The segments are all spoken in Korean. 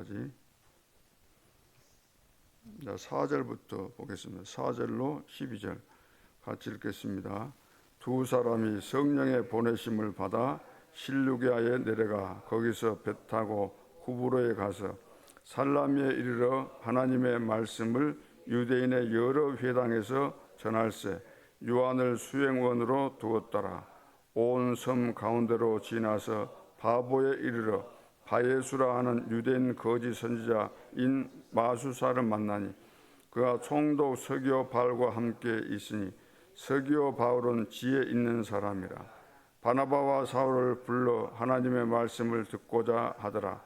12절까지. 자, 4절부터 보겠습니다. 4절로 12절 같이 읽겠습니다. 두 사람이 성령의 보내심을 받아 실루기아에 내려가 거기서 배 타고 후브로에 가서 살라미에 이르러 하나님의 말씀을 유대인의 여러 회당에서 전할세 요한을 수행원으로 두었더라 온 섬 가운데로 지나서 바보에 이르러 바예수라 하는 유대인 거짓 선지자인 마수사를 만나니 그가 총독 서기오 바울과 함께 있으니 서기오 바울은 지혜 있는 사람이라. 바나바와 사울을 불러 하나님의 말씀을 듣고자 하더라.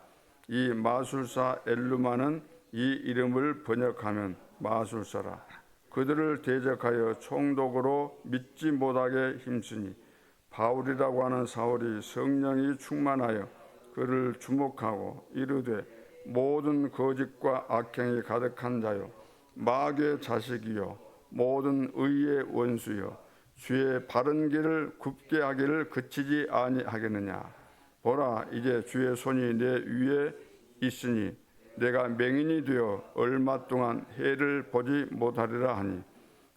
이 마술사 엘루마는 이 이름을 번역하면 마술사라. 그들을 대적하여 총독으로 믿지 못하게 힘쓰니 바울이라고 하는 사울이 성령이 충만하여 그를 주목하고 이르되 모든 거짓과 악행이 가득한 자요 마귀의 자식이요 모든 의의 원수요 주의 바른 길을 굽게 하기를 그치지 아니하겠느냐? 보라 이제 주의 손이 내 위에 있으니 내가 맹인이 되어 얼마 동안 해를 보지 못하리라 하니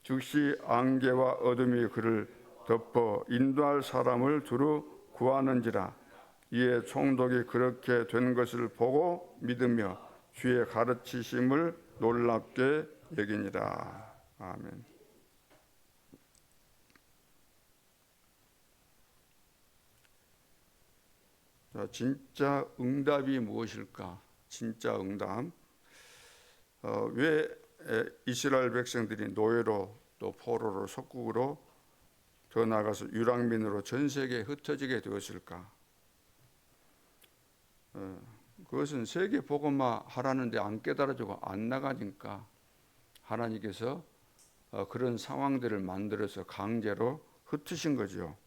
즉시 안개와 어둠이 그를 덮어 인도할 사람을 두루 구하는지라 이에 총독이 그렇게 된 것을 보고 믿으며 주의 가르치심을 놀랍게 여기니라 아멘. 자, 진짜 응답이 무엇일까? 진짜 응답. 어, 왜 에, 이스라엘 백성들이 노예로 또 포로로 속국으로 더 나아가서 유랑민으로 전 세계에 흩어지게 되었을까? 어, 그것은 세계 복음화 하라는데 안 깨달아지고 안 나가니까 하나님께서 어, 그런 상황들을 만들어서 강제로 흩으신 거죠.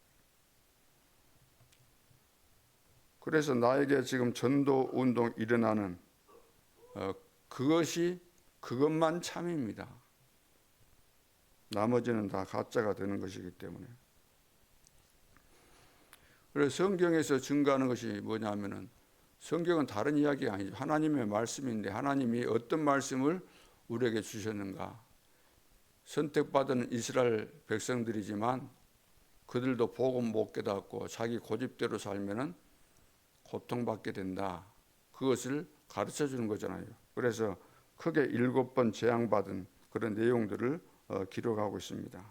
그래서 나에게 지금 전도 운동 일어나는 어, 그것이 그것만 참입니다. 나머지는 다 가짜가 되는 것이기 때문에. 그래서 성경에서 증거하는 것이 뭐냐면은 성경은 다른 이야기가 아니죠. 하나님의 말씀인데 하나님이 어떤 말씀을 우리에게 주셨는가. 선택받은 이스라엘 백성들이지만 그들도 복음 못 깨닫고 자기 고집대로 살면은 고통받게 된다. 그것을 가르쳐 주는 거잖아요. 그래서 크게 일곱 번 재앙받은 그런 내용들을 어, 기록하고 있습니다.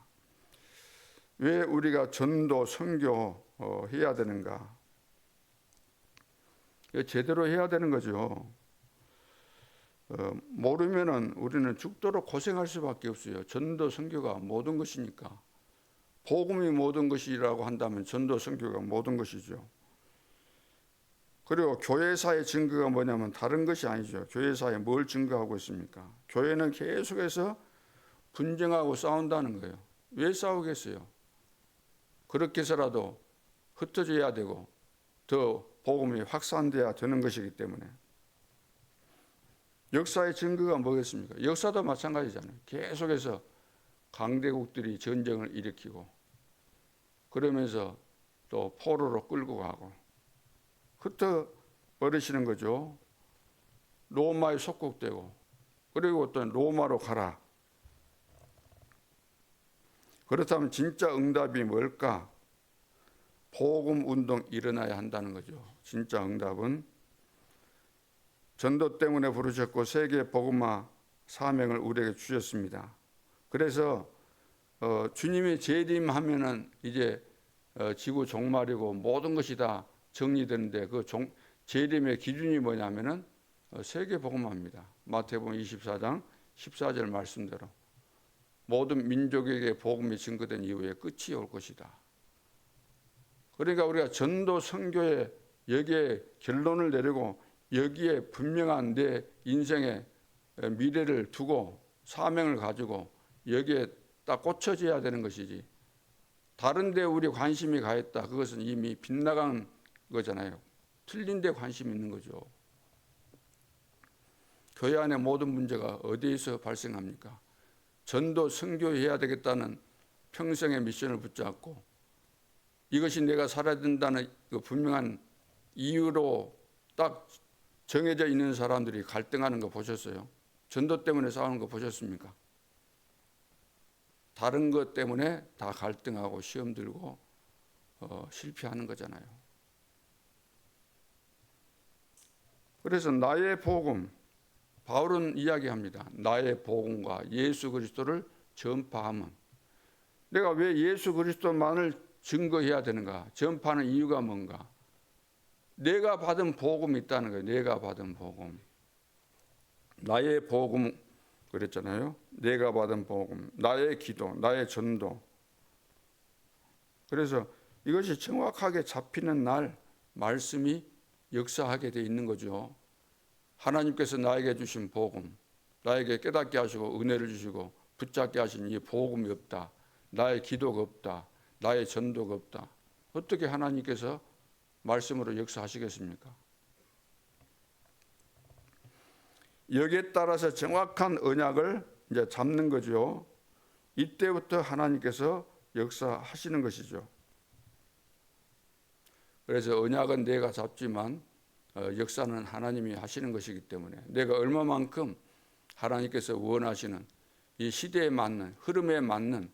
왜 우리가 전도, 선교 어, 해야 되는가? 제대로 해야 되는 거죠. 어, 모르면은 우리는 죽도록 고생할 수밖에 없어요. 전도, 선교가 모든 것이니까. 복음이 모든 것이라고 한다면 전도, 선교가 모든 것이죠. 그리고 교회사의 증거가 뭐냐면 다른 것이 아니죠. 교회사에 뭘 증거하고 있습니까? 교회는 계속해서 분쟁하고 싸운다는 거예요. 왜 싸우겠어요? 그렇게 해서라도 흩어져야 되고 더 복음이 확산돼야 되는 것이기 때문에 역사의 증거가 뭐겠습니까? 역사도 마찬가지잖아요. 계속해서 강대국들이 전쟁을 일으키고 그러면서 또 포로로 끌고 가고 흩어 버리시는 거죠. 로마에 속국되고 그리고 또 로마로 가라. 그렇다면 진짜 응답이 뭘까? 복음 운동 일어나야 한다는 거죠. 진짜 응답은 전도 때문에 부르셨고 세계 복음화 사명을 우리에게 주셨습니다. 그래서 어, 주님이 재림하면은 이제 어, 지구 종말이고 모든 것이 다 정리되는데 그 종, 재림의 기준이 뭐냐면은 어, 세계 복음화입니다. 마태복음 24장 14절 말씀대로 모든 민족에게 복음이 증거된 이후에 끝이 올 것이다. 그러니까 우리가 전도 선교에 여기에 결론을 내리고 여기에 분명한 내 인생의 미래를 두고 사명을 가지고 여기에 딱 꽂혀져야 되는 것이지. 다른데 우리 관심이 가 있다. 그것은 이미 빗나간 거잖아요. 틀린 데 관심 있는 거죠. 교회 안에 모든 문제가 어디에서 발생합니까? 전도 선교해야 되겠다는 평생의 미션을 붙잡고 이것이 내가 살아야 된다는 그 분명한 이유로 딱 정해져 있는 사람들이 갈등하는 거 보셨어요? 전도 때문에 싸우는 거 보셨습니까? 다른 것 때문에 다 갈등하고 시험 들고 어, 실패하는 거잖아요. 그래서 나의 복음 바울은 이야기합니다. 나의 복음과 예수 그리스도를 전파하면 내가 왜 예수 그리스도만을 증거해야 되는가? 전파하는 이유가 뭔가? 내가 받은 복음이 있다는 거예요. 내가 받은 복음. 나의 복음 그랬잖아요. 내가 받은 복음, 나의 기도, 나의 전도. 그래서 이것이 정확하게 잡히는 날 말씀이 역사하게 돼 있는 거죠. 하나님께서 나에게 주신 복음, 나에게 깨닫게 하시고 은혜를 주시고 붙잡게 하신 이 복음이 없다. 나의 기도가 없다. 나의 전도가 없다. 어떻게 하나님께서 말씀으로 역사하시겠습니까? 여기에 따라서 정확한 언약을 이제 잡는 거죠. 이때부터 하나님께서 역사하시는 것이죠. 그래서 언약은 내가 잡지만 어, 역사는 하나님이 하시는 것이기 때문에 내가 얼마만큼 하나님께서 원하시는 이 시대에 맞는 흐름에 맞는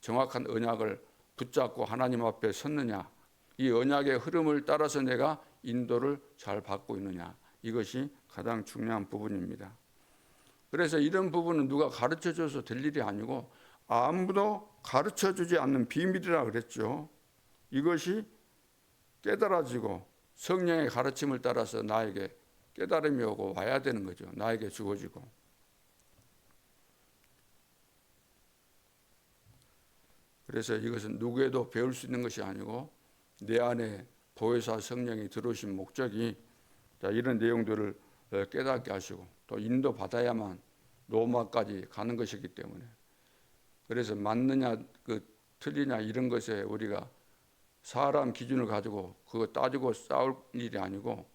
정확한 언약을 붙잡고 하나님 앞에 섰느냐 이 언약의 흐름을 따라서 내가 인도를 잘 받고 있느냐 이것이 가장 중요한 부분입니다. 그래서 이런 부분은 누가 가르쳐 줘서 될 일이 아니고 아무도 가르쳐 주지 않는 비밀이라 그랬죠. 이것이 깨달아지고 성령의 가르침을 따라서 나에게 깨달음이 오고 와야 되는 거죠. 나에게 주어지고. 그래서 이것은 누구에도 배울 수 있는 것이 아니고 내 안에 보혜사 성령이 들어오신 목적이 자, 이런 내용들을 어, 깨닫게 하시고 또 인도 받아야만 로마까지 가는 것이기 때문에 그래서 맞느냐 그 틀리냐 이런 것에 우리가 사람 기준을 가지고 그거 따지고 싸울 일이 아니고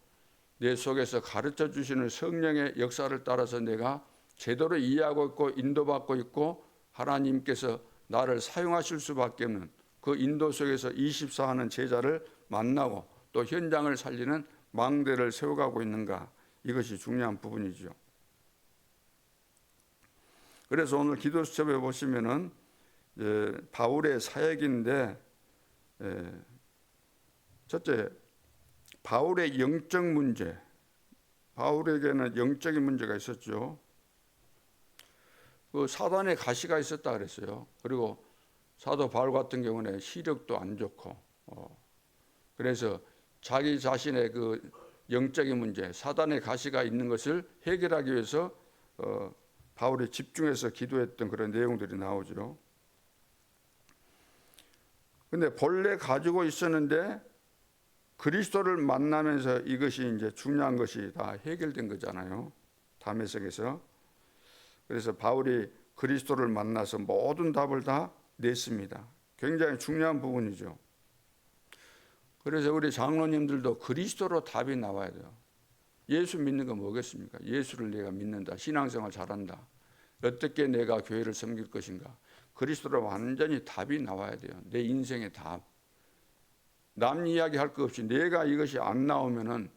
내 속에서 가르쳐 주시는 성령의 역사를 따라서 내가 제대로 이해하고 있고 인도받고 있고 하나님께서 나를 사용하실 수밖에 없는 그 인도 속에서 24하는 제자를 만나고 또 현장을 살리는 망대를 세워가고 있는가 이것이 중요한 부분이죠. 그래서 오늘 기도 수첩에 보시면은 바울의 사역인데 첫째 바울의 영적 문제, 바울에게는 영적인 문제가 있었죠. 그 사단의 가시가 있었다 그랬어요. 그리고 사도 바울 같은 경우는 시력도 안 좋고, 어, 그래서 자기 자신의 그 영적인 문제, 사단의 가시가 있는 것을 해결하기 위해서 어, 바울이 집중해서 기도했던 그런 내용들이 나오죠. 근데 본래 가지고 있었는데 그리스도를 만나면서 이것이 이제 중요한 것이 다 해결된 거잖아요. 담에색에서. 그래서 바울이 그리스도를 만나서 모든 답을 다 냈습니다. 굉장히 중요한 부분이죠. 그래서 우리 장로님들도 그리스도로 답이 나와야 돼요. 예수 믿는 건 뭐겠습니까? 예수를 내가 믿는다. 신앙생활 잘한다. 어떻게 내가 교회를 섬길 것인가? 그리스도로 완전히 답이 나와야 돼요. 내 인생의 답. 남 이야기 할 거 없이 내가 이것이 안 나오면은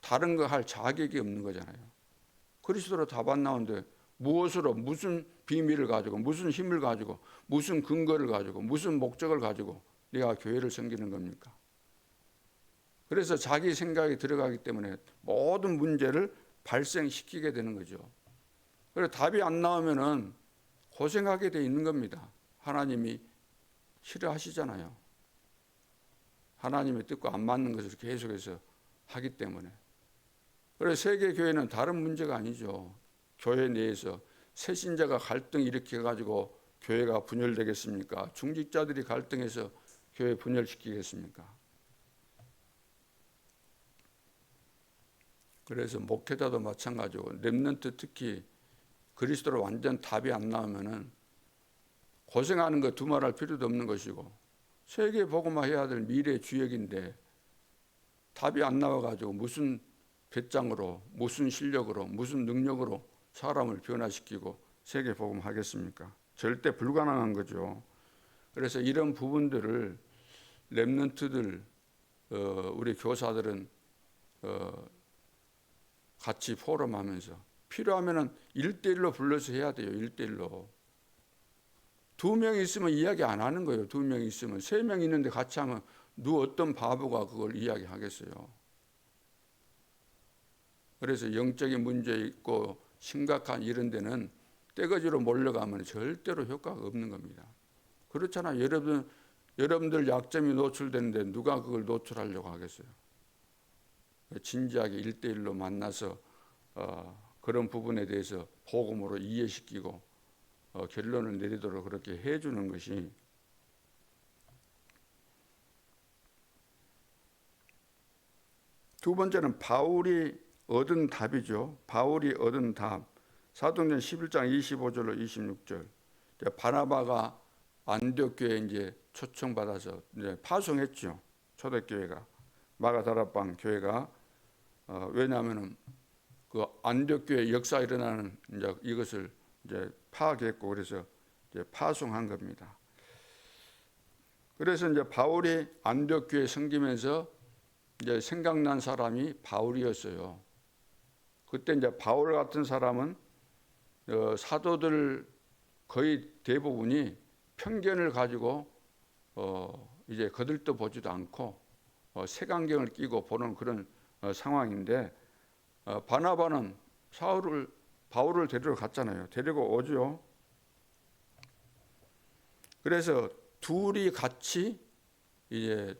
다른 거 할 자격이 없는 거잖아요. 그리스도로 답 안 나오는데 무엇으로 무슨 비밀을 가지고 무슨 힘을 가지고 무슨 근거를 가지고 무슨 목적을 가지고 내가 교회를 섬기는 겁니까? 그래서 자기 생각이 들어가기 때문에 모든 문제를 발생시키게 되는 거죠. 그래서 답이 안 나오면은 고생하게 돼 있는 겁니다. 하나님이 싫어하시잖아요. 하나님의 뜻과 안 맞는 것을 계속해서 하기 때문에. 그래서 세계 교회는 다른 문제가 아니죠. 교회 내에서 새신자가 갈등 일으켜 가지고 교회가 분열되겠습니까? 중직자들이 갈등해서 교회 분열시키겠습니까? 그래서 목회자도 마찬가지고 렘넌트 특히 그리스도로 완전 답이 안 나오면은 고생하는 거 두말할 필요도 없는 것이고 세계 복음화 해야 될 미래 주역인데 답이 안 나와 가지고 무슨 배짱으로 무슨 실력으로 무슨 능력으로 사람을 변화시키고 세계 복음 하겠습니까? 절대 불가능한 거죠. 그래서 이런 부분들을 렘넌트들 어, 우리 교사들은 어, 같이 포럼하면서 필요하면은 1대1로 불러서 해야 돼요. 1대1로. 두명 있으면 이야기 안 하는 거예요. 두명 있으면 세 명 있는데 같이 하면 누 어떤 바보가 그걸 이야기하겠어요. 그래서 영적인 문제 있고 심각한 이런 데는 떼거지로 몰려가면 절대로 효과가 없는 겁니다. 그렇잖아요. 여러분 여러분들 약점이 노출되는데 누가 그걸 노출하려고 하겠어요? 진지하게 일대일로 만나서 어, 그런 부분에 대해서 복음으로 이해시키고 어, 결론을 내리도록 그렇게 해주는 것이 두 번째는 바울이 얻은 답이죠. 바울이 얻은 답. 사도행전 11장 25절로 26절. 이제 바나바가 안디옥교에 이제 초청받아서 이제 파송했죠. 초대교회가 마가다락방 교회가 어, 왜냐하면은 그 안디옥 교회 역사 일어나는 이제 이것을 이제 파악했고 그래서 이제 파송한 겁니다. 그래서 이제 바울이 안디옥 교회 섬기면서 이제 생각난 사람이 바울이었어요. 그때 이제 바울 같은 사람은 어, 사도들 거의 대부분이 편견을 가지고 어, 이제 거들떠 보지도 않고 어, 색안경을 끼고 보는 그런 어, 상황인데 어, 바나바는 사울을 바울을 데리러 갔잖아요. 데리고 오죠. 그래서 둘이 같이 이제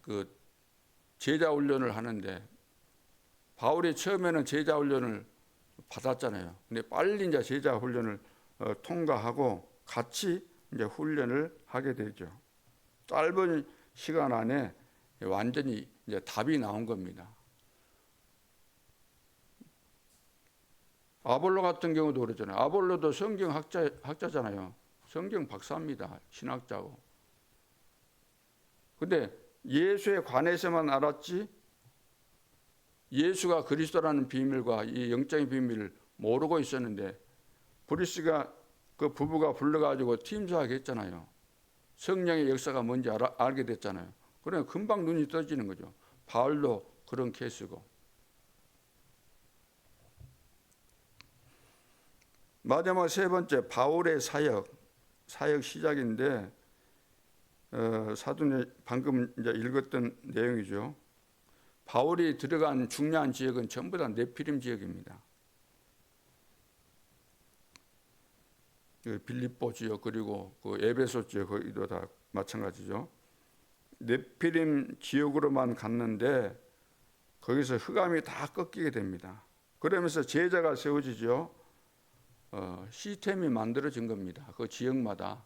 그 제자 훈련을 하는데 바울이 처음에는 제자 훈련을 받았잖아요. 근데 빨리 이제 제자 훈련을 어, 통과하고 같이 이제 훈련을 하게 되죠. 짧은 시간 안에 완전히 이제 답이 나온 겁니다. 아볼로 같은 경우도 그러잖아요. 아볼로도 성경 학자 학자잖아요. 성경 박사입니다. 신학자고. 근데 예수에 관해서만 알았지 예수가 그리스도라는 비밀과 이 영적인 비밀을 모르고 있었는데 브리스가 그 부부가 불러가지고 팀사하게 했잖아요. 성령의 역사가 뭔지 알아, 알게 됐잖아요. 그래 금방 눈이 떠지는 거죠. 바울도 그런 케이스고. 마지막 세 번째 바울의 사역 사역 시작인데 어, 사도는 방금 이제 읽었던 내용이죠. 바울이 들어간 중요한 지역은 전부 다 네피림 지역입니다. 그 빌립보 지역 그리고 그 에베소 지역 거기도 다 마찬가지죠. 네피림 지역으로만 갔는데 거기서 흑암이 다 꺾이게 됩니다. 그러면서 제자가 세워지죠. 어, 시스템이 만들어진 겁니다. 그 지역마다.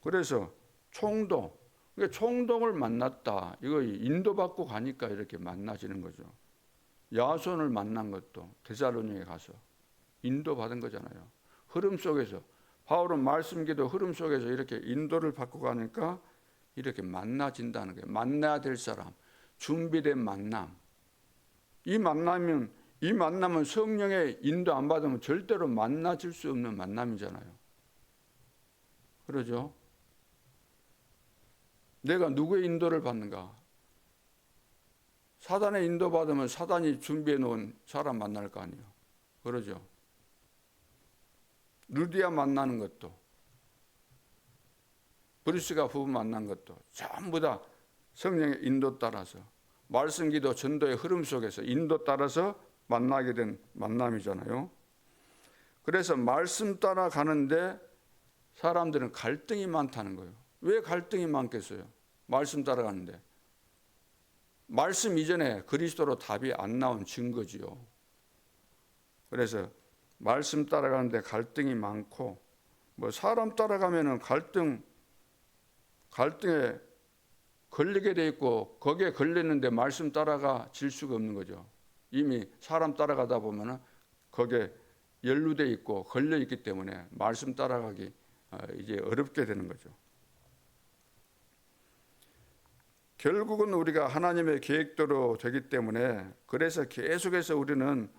그래서 총동, 그러니까 총동을 만났다. 이거 인도받고 가니까 이렇게 만나지는 거죠. 야손을 만난 것도 데살로니에 가서 인도받은 거잖아요. 흐름 속에서 바울은 말씀기도 흐름 속에서 이렇게 인도를 받고 가니까 이렇게 만나진다는 거예요. 만나야 될 사람, 준비된 만남. 이 만나면 이 만남은 성령의 인도 안 받으면 절대로 만나질 수 없는 만남이잖아요. 그러죠? 내가 누구의 인도를 받는가? 사단의 인도 받으면 사단이 준비해 놓은 사람 만날 거 아니에요. 그러죠? 루디아 만나는 것도 브리스가 부부 만난 것도 전부 다 성령의 인도 따라서 말씀 기도 전도의 흐름 속에서 인도 따라서 만나게 된 만남이잖아요. 그래서 말씀 따라 가는데 사람들은 갈등이 많다는 거예요. 왜 갈등이 많겠어요? 말씀 따라가는데. 말씀 이전에 그리스도로 답이 안 나온 증거지요. 그래서 말씀 따라가는데 갈등이 많고 뭐 사람 따라가면은 갈등 갈등에 걸리게 돼 있고 거기에 걸렸는데 말씀 따라가 질 수가 없는 거죠. 이미 사람 따라가다 보면은 거기에 연루돼 있고 걸려 있기 때문에 말씀 따라가기 어, 이제 어렵게 되는 거죠. 결국은 우리가 하나님의 계획대로 되기 때문에 그래서 계속해서 우리는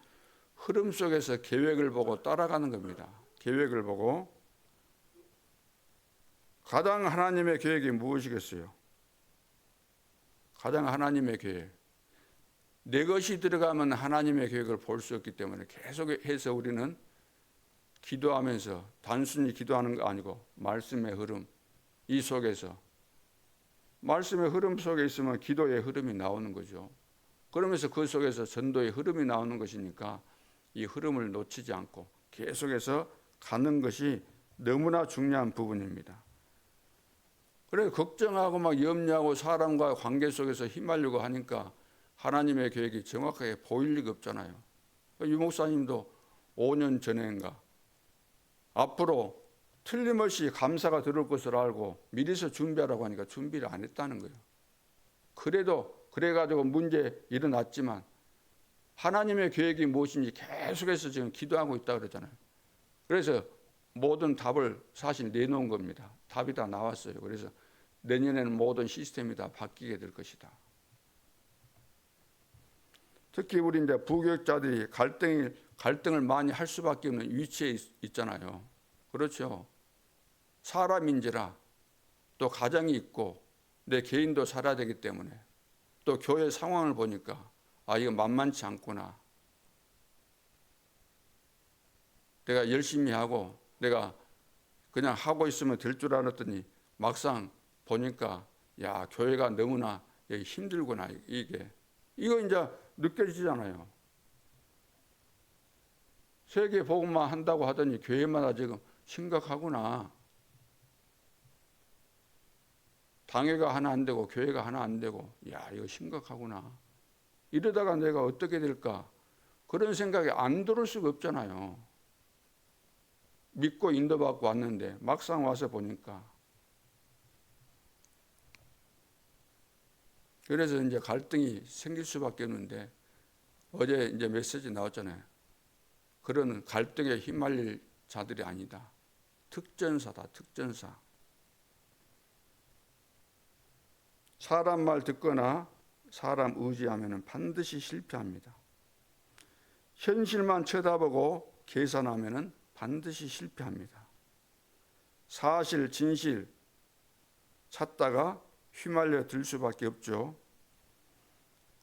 흐름 속에서 계획을 보고 따라가는 겁니다. 계획을 보고 가장 하나님의 계획이 무엇이겠어요? 가장 하나님의 계획. 내 것이 들어가면 하나님의 계획을 볼 수 없기 때문에 계속해서 우리는 기도하면서 단순히 기도하는 거 아니고 말씀의 흐름 이 속에서 말씀의 흐름 속에 있으면 기도의 흐름이 나오는 거죠. 그러면서 그 속에서 전도의 흐름이 나오는 것이니까 이 흐름을 놓치지 않고 계속해서 가는 것이 너무나 중요한 부분입니다. 그래 걱정하고 막 염려하고 사람과 관계 속에서 휘말리고 하니까 하나님의 계획이 정확하게 보일 리가 없잖아요. 유 목사님도 5년 전인가 앞으로 틀림없이 감사가 들을 것을 알고 미리서 준비하라고 하니까 준비를 안 했다는 거예요. 그래도 그래가지고 문제 일어났지만 하나님의 계획이 무엇인지 계속해서 지금 기도하고 있다 그러잖아요. 그래서 모든 답을 사실 내놓은 겁니다. 답이 다 나왔어요. 그래서 내년에는 모든 시스템이 다 바뀌게 될 것이다. 특히 우리 이제 부교육자들이 갈등이 갈등을 많이 할 수밖에 없는 위치에 있, 있잖아요. 그렇죠. 사람인지라 또 가정이 있고 내 개인도 살아야 되기 때문에 또 교회 상황을 보니까 아 이거 만만치 않구나. 내가 열심히 하고 내가 그냥 하고 있으면 될 줄 알았더니 막상 보니까 야 교회가 너무나 힘들구나 이게 이거 이제 느껴지잖아요. 세계 복음만 한다고 하더니 교회마다 지금 심각하구나. 당회가 하나 안 되고 교회가 하나 안 되고 야 이거 심각하구나. 이러다가 내가 어떻게 될까? 그런 생각이 안 들을 수가 없잖아요. 믿고 인도받고 왔는데 막상 와서 보니까 그래서 이제 갈등이 생길 수밖에 없는데 어제 이제 메시지 나왔잖아요. 그런 갈등에 휘말릴 자들이 아니다. 특전사다, 특전사. 사람 말 듣거나 사람 의지하면 반드시 실패합니다. 현실만 쳐다보고 계산하면 반드시 실패합니다. 사실, 진실 찾다가 휘말려 들 수밖에 없죠.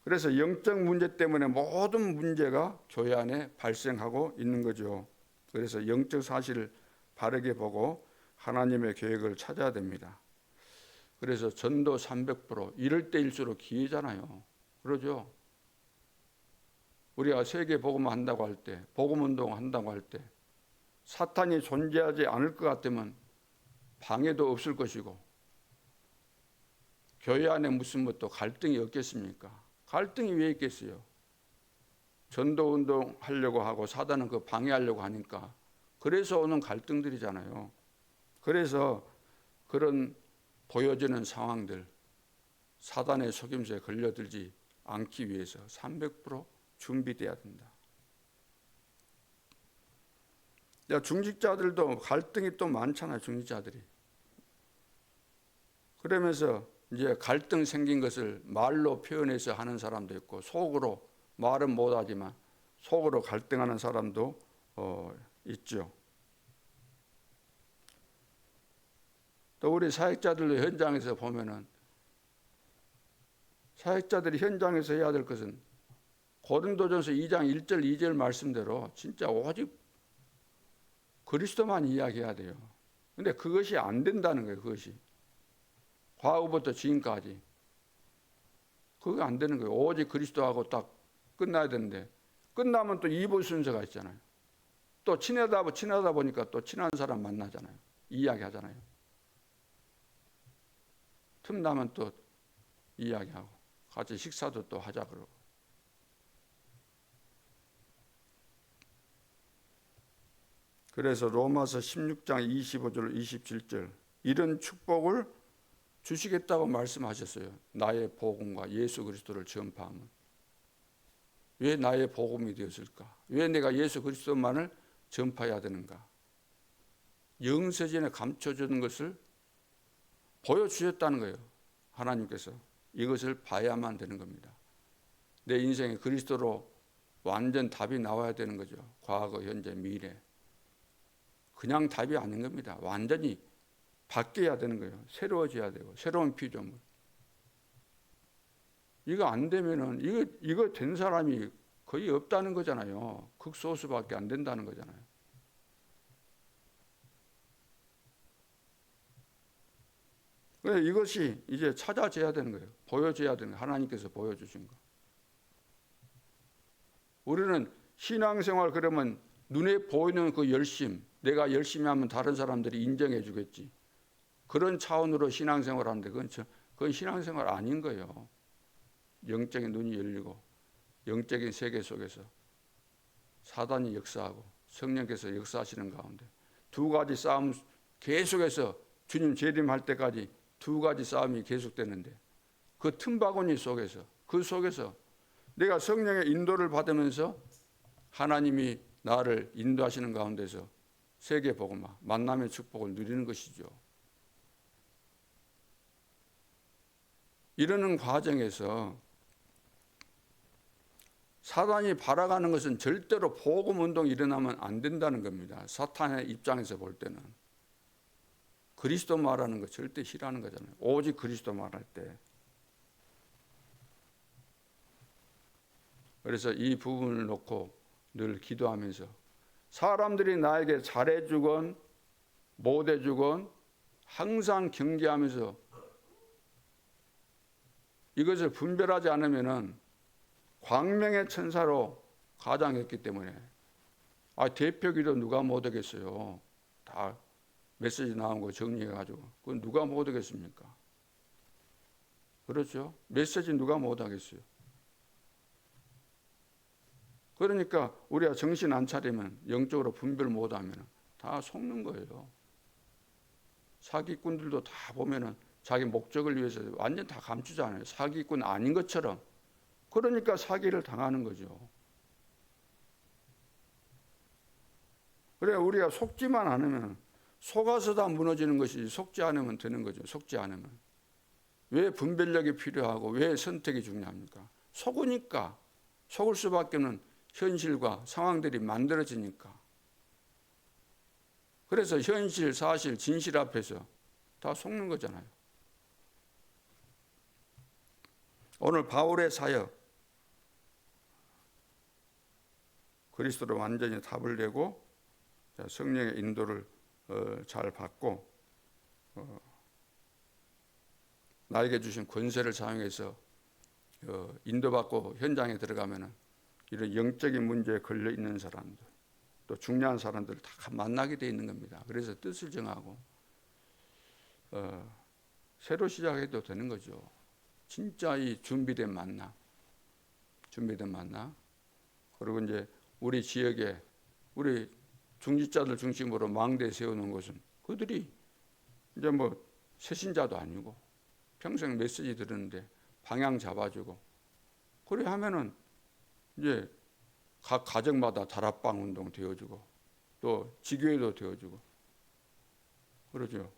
그래서 영적 문제 때문에 모든 문제가 교회 안에 발생하고 있는 거죠. 그래서 영적 사실을 바르게 보고 하나님의 계획을 찾아야 됩니다. 그래서 전도 300% 이럴 때일수록 기회잖아요. 그러죠? 우리가 세계 복음 한다고 할 때, 복음 운동 한다고 할 때, 사탄이 존재하지 않을 것 같으면 방해도 없을 것이고, 교회 안에 무슨 뭐또 갈등이 없겠습니까? 갈등이 왜 있겠어요? 전도 운동 하려고 하고 사단은 그 방해하려고 하니까 그래서 오는 갈등들이잖아요. 그래서 그런 보여지는 상황들 사단의 속임수에 걸려들지 않기 위해서 300% 준비돼야 된다. 야, 중직자들도 갈등이 또 많잖아요, 중직자들이. 그러면서 이제 갈등 생긴 것을 말로 표현해서 하는 사람도 있고 속으로 말은 못하지만 속으로 갈등하는 사람도 어, 있죠. 또 우리 사역자들도 현장에서 보면은 사역자들이 현장에서 해야 될 것은 고린도전서 2장 1절 2절 말씀대로 진짜 오직 그리스도만 이야기해야 돼요. 근데 그것이 안 된다는 거예요. 그것이 과거부터 지금까지 그거 안 되는 거예요. 오직 그리스도하고 딱 끝나야 되는데 끝나면 또 2부 순서가 있잖아요. 또 친하다 친하다 보니까 또 친한 사람 만나잖아요. 이야기하잖아요. 틈나면 또 이야기하고 같이 식사도 또 하자 그러고 그래서 로마서 16장 25절 27절 이런 축복을 주시겠다고 말씀하셨어요. 나의 복음과 예수 그리스도를 전파하면 왜 나의 복음이 되었을까? 왜 내가 예수 그리스도만을 전파해야 되는가? 영서전에 감춰주는 것을 보여주셨다는 거예요. 하나님께서 이것을 봐야만 되는 겁니다. 내 인생에 그리스도로 완전 답이 나와야 되는 거죠. 과거, 현재, 미래. 그냥 답이 아닌 겁니다. 완전히 바뀌어야 되는 거예요. 새로워져야 되고 새로운 피조물. 이거 안 되면은 이거 이거 된 사람이 거의 없다는 거잖아요. 극소수밖에 안 된다는 거잖아요. 그래 이것이 이제 찾아져야 되는 거예요. 보여져야 되는 거예요. 하나님께서 보여주신 거. 우리는 신앙생활 그러면 눈에 보이는 그 열심, 내가 열심히 하면 다른 사람들이 인정해 주겠지. 그런 차원으로 신앙생활 하는데 그건, 저- 그건 신앙생활 아닌 거예요. 영적인 눈이 열리고 영적인 세계 속에서 사단이 역사하고 성령께서 역사하시는 가운데 두 가지 싸움 계속해서 주님 재림할 때까지 두 가지 싸움이 계속되는데 그 틈바구니 속에서 그 속에서 내가 성령의 인도를 받으면서 하나님이 나를 인도하시는 가운데서 세계 복음화 만남의 축복을 누리는 것이죠. 이러는 과정에서 사단이 바라가는 것은 절대로 복음 운동이 일어나면 안 된다는 겁니다. 사탄의 입장에서 볼 때는 그리스도 말하는 거 절대 싫어하는 거잖아요. 오직 그리스도 말할 때. 그래서 이 부분을 놓고 늘 기도하면서 사람들이 나에게 잘해주건 못해주건 항상 경계하면서 이것을 분별하지 않으면은 광명의 천사로 가장했기 때문에 아 대표 기도 누가 못하겠어요. 다 메시지 나온 거 정리해가지고 그건 누가 못하겠습니까? 그렇죠? 메시지 누가 못하겠어요? 그러니까 우리가 정신 안 차리면 영적으로 분별 못하면 다 속는 거예요. 사기꾼들도 다 보면은 자기 목적을 위해서 완전 다 감추잖아요. 사기꾼 아닌 것처럼. 그러니까 사기를 당하는 거죠. 그래 우리가 속지만 않으면 속아서 다 무너지는 것이 속지 않으면 되는 거죠. 속지 않으면. 왜 분별력이 필요하고 왜 선택이 중요합니까? 속으니까 속을 수밖에는 현실과 상황들이 만들어지니까. 그래서 현실, 사실, 진실 앞에서 다 속는 거잖아요. 오늘 바울의 사역 그리스도로 완전히 답을 내고 성령의 인도를 어, 잘 받고 어, 나에게 주신 권세를 사용해서 어, 인도받고 현장에 들어가면은 이런 영적인 문제에 걸려 있는 사람들 또 중요한 사람들 다 만나게 돼 있는 겁니다. 그래서 뜻을 정하고 어, 새로 시작해도 되는 거죠. 진짜 이 준비된 만남, 준비된 만남. 그리고 이제 우리 지역에 우리 중직자들 중심으로 망대 세우는 것은 그들이 이제 뭐 새신자도 아니고 평생 메시지 들었는데 방향 잡아주고 그래 하면은 이제 각 가정마다 다락방 운동 되어주고 또 지교회도 되어주고 그러죠.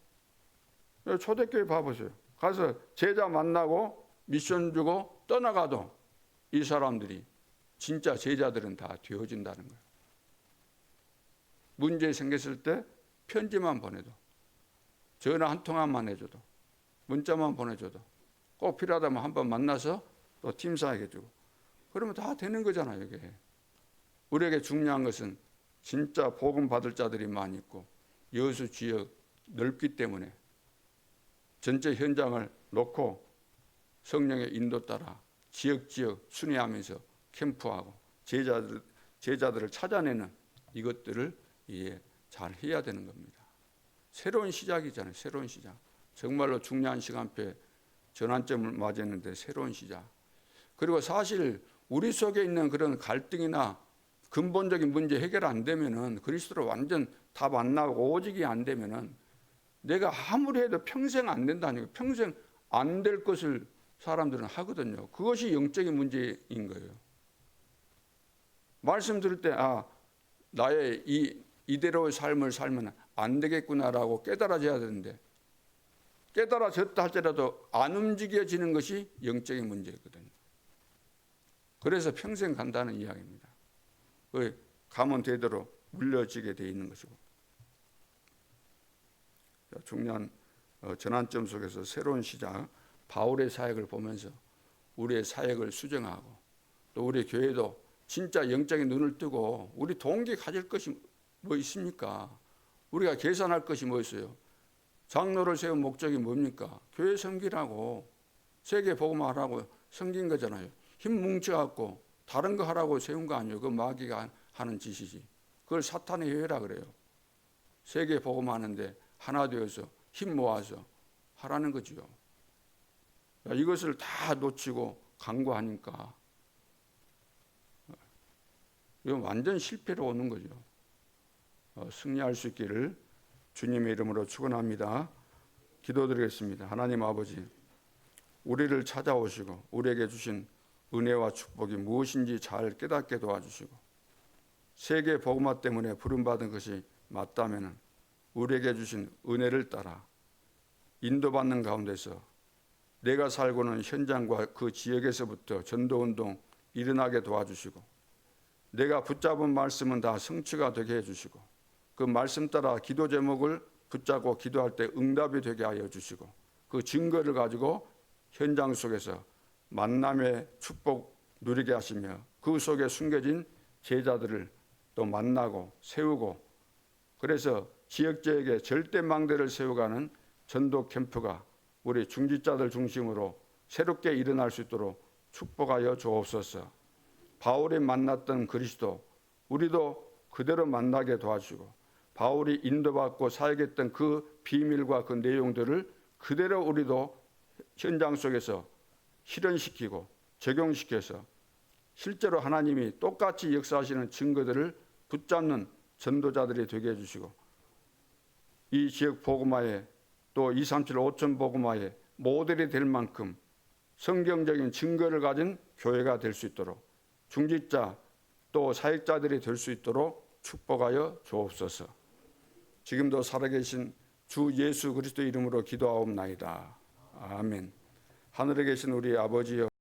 초대교회 봐보세요. 가서 제자 만나고 미션 주고 떠나가도 이 사람들이 진짜 제자들은 다 되어진다는 거예요. 문제 생겼을 때 편지만 보내도 전화 한 통화만 해줘도 문자만 보내줘도 꼭 필요하다면 한번 만나서 또 팀사에게 주고. 그러면 다 되는 거잖아요 이게. 우리에게 중요한 것은 진짜 복음 받을 자들이 많이 있고 여수 지역 넓기 때문에 전체 현장을 놓고 성령의 인도 따라 지역 지역 순회하면서 캠프하고 제자들 제자들을 찾아내는 이것들을 이해 잘 해야 되는 겁니다. 새로운 시작이잖아요. 새로운 시작. 정말로 중요한 시간표에 전환점을 맞이했는데 새로운 시작. 그리고 사실 우리 속에 있는 그런 갈등이나 근본적인 문제 해결 안 되면은 그리스도로 완전 답 안 나오고 오직이 안 되면은 내가 아무리 해도 평생 안 된다니까 평생 안 될 것을 사람들은 하거든요. 그것이 영적인 문제인 거예요. 말씀 들을 때, 아, 나의 이, 이대로의 삶을 살면 안 되겠구나라고 깨달아져야 되는데, 깨달아졌다 할지라도 안 움직여지는 것이 영적인 문제거든요. 그래서 평생 간다는 이야기입니다. 그 가면 되도록 물려지게 돼 있는 것이고. 중요한 어, 전환점 속에서 새로운 시작, 바울의 사역을 보면서 우리의 사역을 수정하고 또 우리 교회도 진짜 영적인 눈을 뜨고 우리 동기 가질 것이 뭐 있습니까? 우리가 계산할 것이 뭐 있어요? 장로를 세운 목적이 뭡니까? 교회 섬기라고 세계 복음하라고 섬긴 거잖아요. 힘 뭉쳐갖고 다른 거 하라고 세운 거 아니에요. 그 마귀가 하는 짓이지. 그걸 사탄의 회라 그래요. 세계 복음하는데 하나 되어서 힘 모아서 하라는 거지요. 야, 이것을 다 놓치고 강구하니까 이건 완전 실패로 오는 거죠. 어, 승리할 수 있기를 주님의 이름으로 축원합니다. 기도드리겠습니다. 하나님 아버지, 우리를 찾아오시고 우리에게 주신 은혜와 축복이 무엇인지 잘 깨닫게 도와주시고 세계 복음화 때문에 부름 받은 것이 맞다면 우리에게 주신 은혜를 따라 인도받는 가운데서 내가 살고는 현장과 그 지역에서부터 전도 운동 일어나게 도와주시고 내가 붙잡은 말씀은 다 성취가 되게 해주시고 그 말씀 따라 기도 제목을 붙잡고 기도할 때 응답이 되게 하여 주시고 그 증거를 가지고 현장 속에서 만남의 축복 누리게 하시며 그 속에 숨겨진 제자들을 또 만나고 세우고 그래서 지역지역에 절대 망대를 세워가는 전도 캠프가 우리 중지자들 중심으로 새롭게 일어날 수 있도록 축복하여 주옵소서. 바울이 만났던 그리스도 우리도 그대로 만나게 도와주고 바울이 인도받고 사역했던 그 비밀과 그 내용들을 그대로 우리도 현장 속에서 실현시키고 적용시켜서 실제로 하나님이 똑같이 역사하시는 증거들을 붙잡는 전도자들이 되게 해주시고 이 지역 복음화에 또 237 5천 복음화에 모델이 될 만큼 성경적인 증거를 가진 교회가 될 수 있도록 중직자 또 사역자들이 될 수 있도록 축복하여 주옵소서. 지금도 살아계신 주 예수 그리스도 이름으로 기도하옵나이다. 아멘. 하늘에 계신 우리 아버지여